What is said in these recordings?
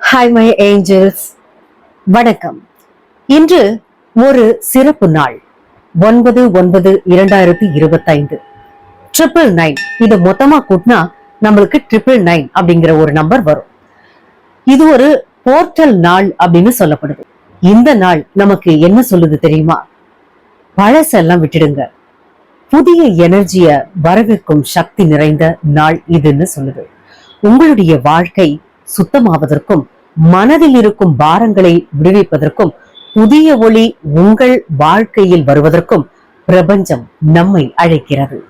Hi my Angeles வணக்கம். இன்று ஒரு சிறப்பு நாள். ஒன்பது ஒன்பது இரண்டாயிரத்தி இருபத்தைந்து. ட்ரிபிள் நைன் இது மொத்தமா கூட்டினா நம்மளுக்கு ட்ரிபிள் நைன் அப்படிங்கிற ஒரு நம்பர் வரும். இது ஒரு போர்ட்டல் நாள் அப்படின்னு சொல்லப்படுது. இந்த நாள் நமக்கு என்ன சொல்லுது தெரியுமா? பழசெல்லாம் விட்டுடுங்க. புதிய எனர்ஜிய வரவேற்கும் சக்தி நிறைந்த நாள் இதுன்னு சொல்லுது. உங்களுடைய வாழ்க்கை சுத்தமாவதற்கும் மனதில் இருக்கும் பாரங்களை விடுவிப்பதற்கும் புதிய ஒளி உங்கள் வாழ்க்கையில் வருவதற்கும் பிரபஞ்சம் நம்மை அழைக்கிறது.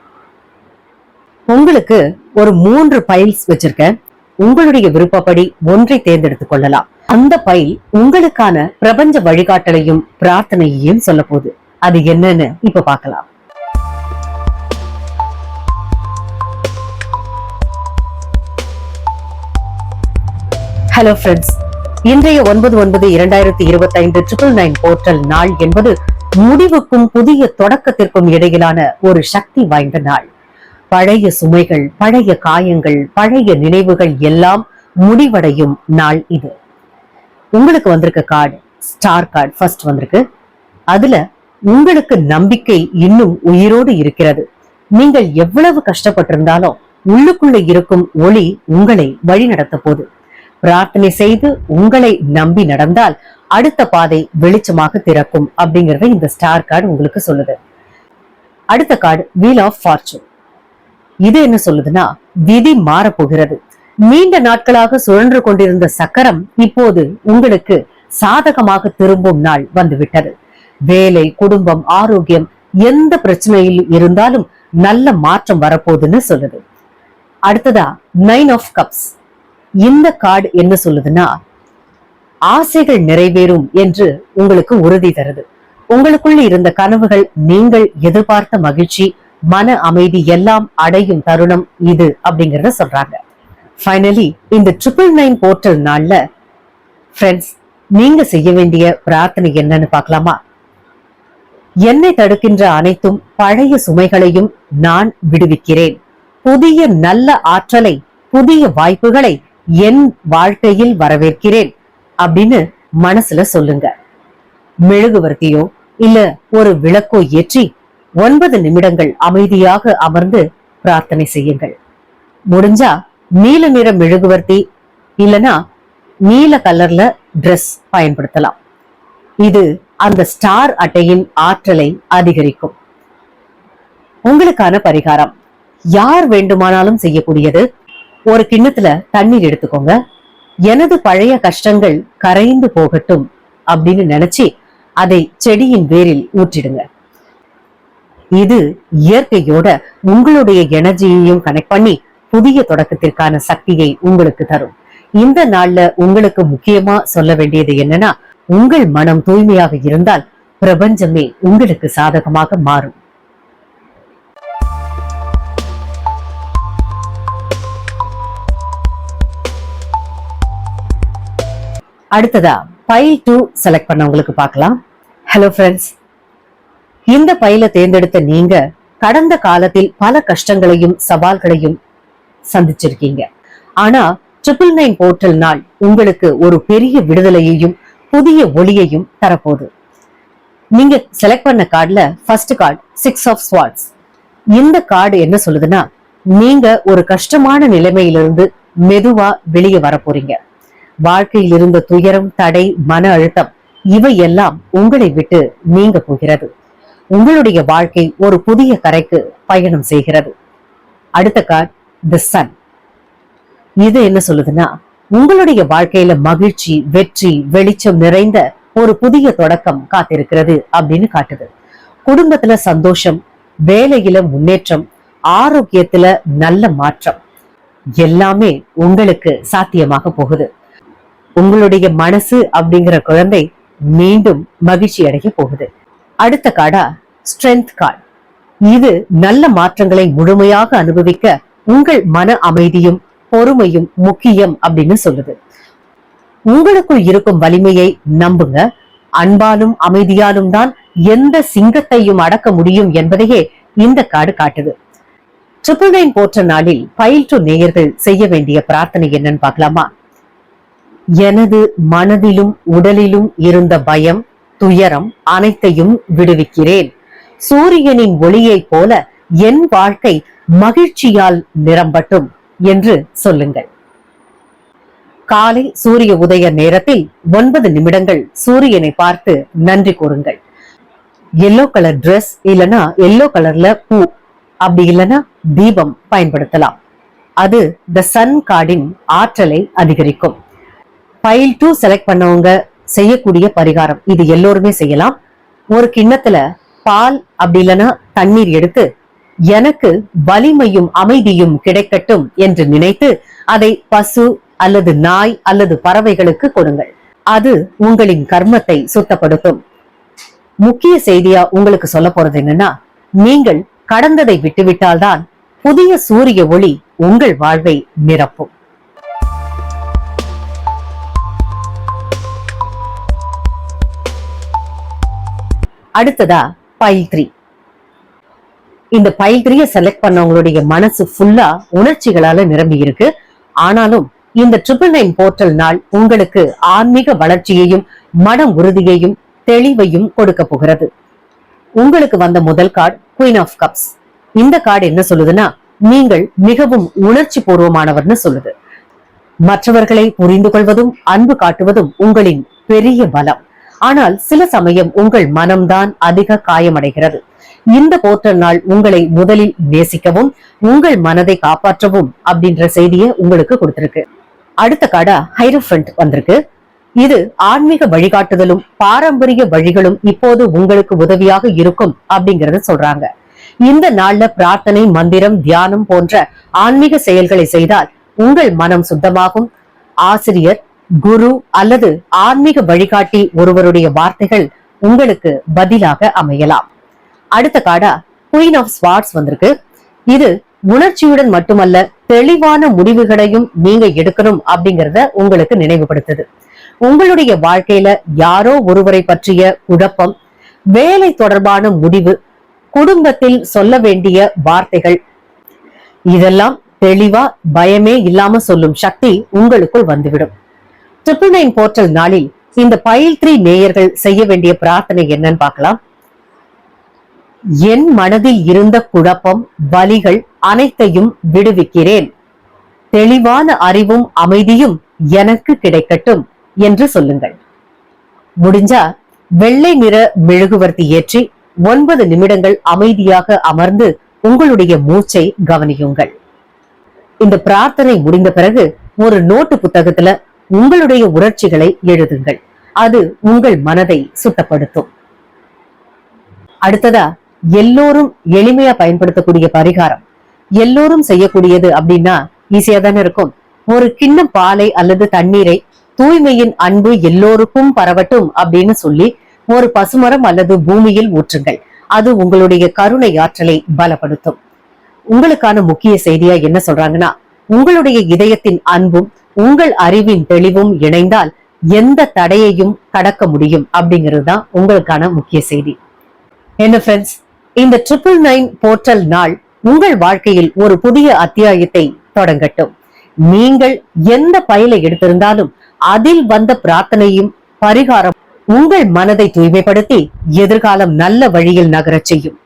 உங்களுக்கு ஒரு மூன்று பைல்ஸ் வச்சிருக்கேன். உங்களுடைய விருப்பப்படி ஒன்றை தேர்ந்தெடுத்துக் கொள்ளலாம். அந்த பைல் உங்களுக்கான பிரபஞ்ச வழிகாட்டலையும் பிரார்த்தனையையும் சொல்ல போகுது. அது என்னன்னு இப்ப பார்க்கலாம். ஹலோ ஃப்ரெண்ட்ஸ் இன்றைய ஒன்பது ஒன்பது இரண்டாயிரத்தி இருபத்தி ஐந்து ட்ரிபிள் நைன் போர்ட்டல் நாள் என்பது முடிவுக்கும் புதிய தொடக்கத்திற்கும் இடையிலான ஒரு சக்தி வாய்ந்த நாள். பழைய சுமைகள் பழைய காயங்கள் பழைய நினைவுகள் எல்லாம் முடிவடையும் நாள் இது. உங்களுக்கு வந்திருக்க கார்டு ஸ்டார் கார்டு ஃபர்ஸ்ட் வந்திருக்கு. அதுல உங்களுக்கு நம்பிக்கை இன்னும் உயிரோடு இருக்கிறது. நீங்கள் எவ்வளவு கஷ்டப்பட்டிருந்தாலும் உள்ளுக்குள்ள இருக்கும் ஒளி உங்களை வழிநடத்த போது பிரார்த்தனை செய்து உங்களை நம்பி நடந்தால் அடுத்த பாதை வெளிச்சமாக திறக்கும் அப்படிங்கறத இந்த ஸ்டார் கார்டு உங்களுக்கு சொல்லுது. அடுத்த கார்டு வீல் ஆஃப் ஃபார்ச்சூன் இது என்ன சொல்லுதுன்னா விதி மாறப்போகிறது. நீண்ட நாட்களாக சுழன்று கொண்டிருந்த சக்கரம் இப்போது உங்களுக்கு சாதகமாக திரும்பும் நாள் வந்துவிட்டது. வேலை குடும்பம் ஆரோக்கியம் எந்த பிரச்சனையில் இருந்தாலும் நல்ல மாற்றம் வரப்போகுதுன்னு சொல்லுது. அடுத்ததா நைன் ஆஃப் கப்ஸ் இந்த கார்டு என்ன சொல்லுதுன்னா ஆசைகள் நிறைவேறும் என்று உங்களுக்கு உறுதி தருது. உங்களுக்குள்ள இருந்த கனவுகள் நீங்கள் எதிர்பார்த்த மகிழ்ச்சி மன அமைதி எல்லாம் அடையும் தருணம் இது அப்படிங்கறத சொல்றாங்க. ஃபைனலி இந்த ட்ரிபிள் நைன் போர்ட்டல் நாள்ல ஃப்ரெண்ட்ஸ் நீங்க செய்ய வேண்டிய பிரார்த்தனை என்னன்னு பார்க்கலாமா? என்னை தடுக்கின்ற அனைத்தும் பழைய சுமைகளையும் நான் விடுவிக்கிறேன். புதிய நல்ல ஆற்றலை புதிய வாய்ப்புகளை என் வாழ்க்கையில் வரவேற்கிறேன் அப்படின்னு மனசுல சொல்லுங்க. மெழுகுவர்த்தியோ இல்ல ஒரு விளக்கோ ஏற்றி ஒன்பது நிமிடங்கள் அமைதியாக அமர்ந்து பிரார்த்தனை செய்யுங்கள். முடிஞ்சா நீல நிற மெழுகுவர்த்தி இல்லனா நீல கலர்ல ட்ரெஸ் பயன்படுத்தலாம். இது அந்த ஸ்டார் அட்டையின் ஆற்றலை அதிகரிக்கும். உங்களுக்கான பரிகாரம் யார் வேண்டுமானாலும் செய்யக்கூடியது ஒரு கிண்ணத்துல தண்ணீர் எடுத்துக்கோங்க. எனது பழைய கஷ்டங்கள் கரைந்து போகட்டும் அப்படின்னு நினைச்சு அதை செடியின் வேரில் ஊற்றிடுங்க. இது இயற்கையோட உங்களுடைய எனர்ஜியையும் கனெக்ட் பண்ணி புதிய தொடக்கத்திற்கான சக்தியை உங்களுக்கு தரும். இந்த நாள்ல உங்களுக்கு முக்கியமா சொல்ல வேண்டியது என்னன்னா உங்கள் மனம் தூய்மையாக இருந்தால் பிரபஞ்சமே உங்களுக்கு சாதகமாக மாறும். அடுத்ததா பைல் டூ செலக்ட் பண்ண உங்களுக்கு பார்க்கலாம். ஹலோ ஃப்ரெண்ட்ஸ் இந்த பைல தேர்ந்தெடுத்த நீங்க கடந்த காலத்தில் பல கஷ்டங்களையும் சவால்களையும் சந்திச்சிருக்கீங்க. ஆனா ட்ரிபிள் நைன் போர்ட்டல் நாள் உங்களுக்கு ஒரு பெரிய விடுதலையையும் புதிய ஒளியையும் தரப்போகுது. நீங்க செலக்ட் பண்ண கார்டுல first card six of swords இந்த கார்டு என்ன சொல்லுதுன்னா நீங்க ஒரு கஷ்டமான நிலைமையிலிருந்து மெதுவா வெளியே வர போறீங்க வாழ்க்கையில் இருந்த துயரம் தடை மன அழுத்தம் இவை எல்லாம் உங்களை விட்டு நீங்க போகிறது. உங்களுடைய வாழ்க்கை ஒரு புதிய கரைக்கு பயணம் செய்கிறது. அடுத்த கார்டு தி சன் இது என்ன சொல்லுதுன்னா உங்களுடைய வாழ்க்கையில மகிழ்ச்சி வெற்றி வெளிச்சம் நிறைந்த ஒரு புதிய தொடக்கம் காத்திருக்கிறது அப்படின்னு காட்டுது. குடும்பத்துல சந்தோஷம் வேலையில முன்னேற்றம் ஆரோக்கியத்துல நல்ல மாற்றம் எல்லாமே உங்களுக்கு சாத்தியமாக போகுது. உங்களுடைய மனசு அப்படிங்கிற குழந்தை மீண்டும் மகிழ்ச்சி அடைய போகுது. அடுத்த கார்டா ஸ்ட்ரென்த் கார்டு. இது நல்ல மாற்றங்களை முழுமையாக அனுபவிக்க உங்கள் மன அமைதியும் பொறுமையும் முக்கியம் அப்படின்னு சொல்லுது. உங்களுக்குள் இருக்கும் வலிமையை நம்புங்க. அன்பாலும் அமைதியாலும் தான் எந்த சிங்கத்தையும் அடக்க முடியும் என்பதையே இந்த கார்டு காட்டுது. ட்ரிபிள் நைன் போற்ற நாளில் பயில் டு நேயர்கள் செய்ய வேண்டிய பிரார்த்தனை என்னன்னு பார்க்கலாமா? எனது மனதிலும் உடலிலும் இருந்த பயம் துயரம் அனைத்தையும் விடுவிக்கிறேன். சூரியனின் ஒளியைப் போல என் வாழ்க்கை மகிழ்ச்சியால் நிரம்பட்டும் என்று சொல்லுங்கள். காலை சூரிய உதய நேரத்தில் ஒன்பது நிமிடங்கள் சூரியனை பார்த்து நன்றி கூறுங்கள். எல்லோ கலர் ட்ரெஸ் இல்லனா எல்லோ கலர்ல பூ. அப்படி இல்லனா தீபம் பயன்படுத்தலாம். அது த சன் கார்டின் ஆற்றலை அதிகரிக்கும். ஃபைல் டூ செலக்ட் பண்ணவங்க செய்யக்கூடிய பரிகாரம். இது எல்லோருமே செய்யலாம். ஒரு கிண்ணத்துல பால் அப்படி இல்லைன்னா தண்ணீர் எடுத்து எனக்கு வலிமையும் அமைதியும் கிடைக்கட்டும் என்று நினைத்து அதை பசு அல்லது நாய் அல்லது பறவைகளுக்கு கொடுங்கள். அது உங்களின் கர்மத்தை சுத்தப்படுத்தும். முக்கிய செய்தியா உங்களுக்கு சொல்ல போறது என்னன்னா நீங்கள் கடந்ததை விட்டுவிட்டால்தான் புதிய சூரிய ஒளி உங்கள் வாழ்வை நிரப்பும். அடுத்ததா பைல் த்ரீ இந்த பைல் த்ரீய செலக்ட் பண்ணவங்களுடைய மனசு ஃபுல்லா உணர்ச்சிகளால நிரம்பி இருக்கு. ஆனாலும் இந்த ட்ரிபிள் நைன் போர்ட்டல் நாள் உங்களுக்கு ஆன்மீக வளர்ச்சியையும் மன உறுதியையும் தெளிவையும் கொடுக்க போகிறது. உங்களுக்கு வந்த முதல் கார்டு குயின் ஆஃப் கப்ஸ் இந்த கார்டு என்ன சொல்லுதுன்னா நீங்கள் மிகவும் உணர்ச்சி பூர்வமானவர்னு சொல்லுது. மற்றவர்களை புரிந்து கொள்வதும் அன்பு காட்டுவதும் உங்களின் பெரிய பலம். ஆனால் சில சமயம் உங்கள் மனம்தான் அதிக காயமடைகிறது. இந்த போற்றல் நாள் உங்களை முதலில் நேசிக்கவும் உங்கள் மனதை காப்பாற்றவும் அப்படின்ற செய்தியை உங்களுக்கு கொடுத்திருக்கு. அடுத்த கார்டா ஹைரோஃப்ரண்ட் வந்திருக்கு. இது ஆன்மீக வழிகாட்டுதலும் பாரம்பரிய வழிகளும் இப்போது உங்களுக்கு உதவியாக இருக்கும் அப்படிங்கறத சொல்றாங்க. இந்த நாள்ல பிரார்த்தனை மந்திரம் தியானம் போன்ற ஆன்மீக செயல்களை செய்தால் உங்கள் மனம் சுத்தமாகும். ஆசிரியர் குரு அல்லது ஆன்மீக வழிகாட்டி ஒருவருடைய வார்த்தைகள் உங்களுக்கு பதிலாக அமையலாம். அடுத்த காடா குயின் ஆஃப் ஸ்வார்ட்ஸ் வந்திருக்கு. இது உணர்ச்சியுடன் மட்டுமல்ல தெளிவான முடிவுகளையும் நீங்க எடுக்கணும் அப்படிங்கறத உங்களுக்கு நினைவுபடுத்துது. உங்களுடைய வாழ்க்கையில யாரோ ஒருவரை பற்றிய குழப்பம் வேலை தொடர்பான முடிவு குடும்பத்தில் சொல்ல வேண்டிய வார்த்தைகள் இதெல்லாம் தெளிவா பயமே இல்லாம சொல்லும் சக்தி உங்களுக்குள் வந்துவிடும். ட்ரிபிள் நைன் போர்ட்டல் நாளில் இந்த பயில் த்ரீ நேயர்கள் செய்ய வேண்டிய பிரார்த்தனை என்னன்னு பார்க்கலாம். என் மனதில் இருந்த குழப்பம் வலிகள் அனைத்தையும் விடுவிக்கிறேன். தெளிவான அறிவும் அமைதியும் எனக்கு கிடைக்கட்டும் என்று சொல்லுங்கள். முடிஞ்சா வெள்ளை நிற மெழுகுவர்த்தி ஏற்றி ஒன்பது நிமிடங்கள் அமைதியாக அமர்ந்து உங்களுடைய மூச்சை கவனியுங்கள். இந்த பிரார்த்தனை முடிந்த பிறகு ஒரு நோட்டு புத்தகத்துல உங்களுடைய உணர்ச்சிகளை எழுதுங்கள். அது உங்கள் மனதை சுத்தப்படுத்தும். அடுத்ததா எல்லோரும் எளிமையா பயன்படுத்தக்கூடிய பரிகாரம். எல்லோரும் செய்யக்கூடியது அப்படின்னா ஈஸியா தானே இருக்கும். ஒரு கிண்ணம் பாலை அல்லது தண்ணீரை தூய்மையின் அன்பு எல்லோருக்கும் பரவட்டும் அப்படின்னு சொல்லி ஒரு பசுமரம் அல்லது பூமியில் ஊற்றுங்கள். அது உங்களுடைய கருணை ஆற்றலை பலப்படுத்தும். உங்களுக்கான முக்கிய செய்தியா என்ன சொல்றாங்கன்னா உங்களுடைய இதயத்தின் அன்பும் உங்கள் அறிவின் தெளிவும் இணைந்தால் எந்த தடையையும் கடக்க முடியும் அப்படிங்கிறது தான் உங்களுக்கான முக்கிய செய்தி. என்ன ஃப்ரெண்ட்ஸ் இந்த ட்ரிபிள் நைன் போர்ட்டல் நாள் உங்கள் வாழ்க்கையில் ஒரு புதிய அத்தியாயத்தை தொடங்கட்டும். நீங்கள் எந்த பயலை எடுத்திருந்தாலும் அதில் வந்த பிரார்த்தனையும் பரிகாரம் உங்கள் மனதை தூய்மைப்படுத்தி எதிர்காலம் நல்ல வழியில் நகரச் செய்யும்.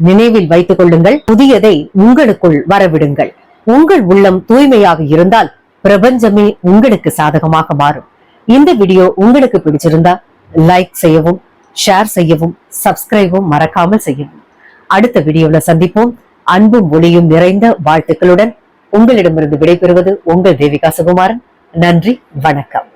நினைவில் வைத்துக் கொள்ளுங்கள் புதியதை உங்களுக்குள் வரவிடுங்கள். உங்கள் உள்ளம் தூய்மையாக இருந்தால் பிரபஞ்சமே உங்களுக்கு சாதகமாக மாறும். இந்த வீடியோ உங்களுக்கு பிடிச்சிருந்தா லைக் செய்யவும் ஷேர் செய்யவும் சப்ஸ்கிரைபும் மறக்காமல் செய்யவும். அடுத்த வீடியோல சந்திப்போம். அன்பும் ஒளியும் நிறைந்த வாழ்த்துக்களுடன் உங்களிடமிருந்து விடைபெறுவது உங்கள் தேவிகா சுகுமாரன். நன்றி வணக்கம்.